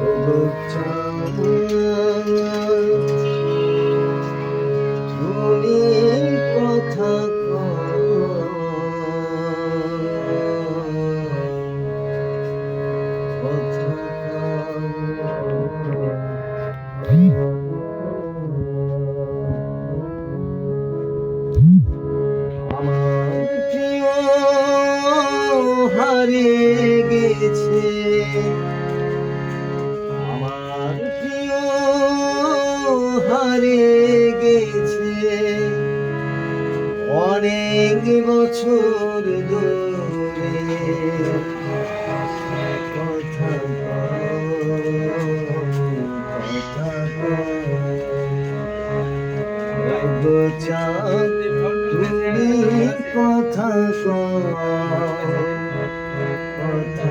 그 못 잡아 অনেক বছর দূরে কথা কথা চাঁদ তুমি কথা কথা কথা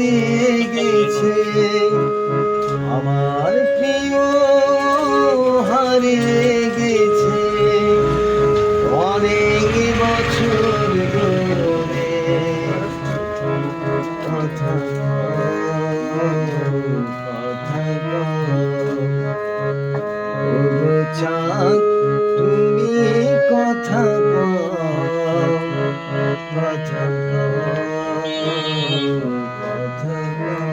হারিয়ে গেছে। আমার প্রিয় হারিয়ে গেছে।